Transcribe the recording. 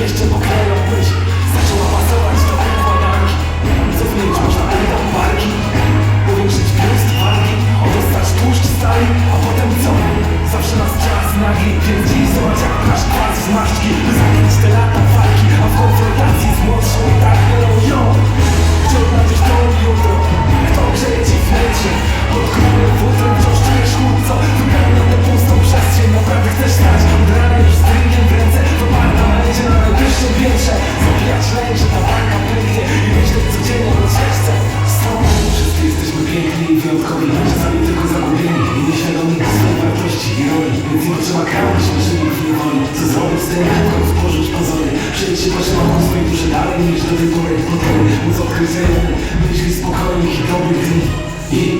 jeszcze pokleją Czekałeś, śmieszyli w niewoli Co zrobić z tym, porzuć pozory. Przejdź się patrzę wokół swojej duszy dalej niż do tej pory. Potory, móc odkryć Myśli spokojnych i dobrych dni. I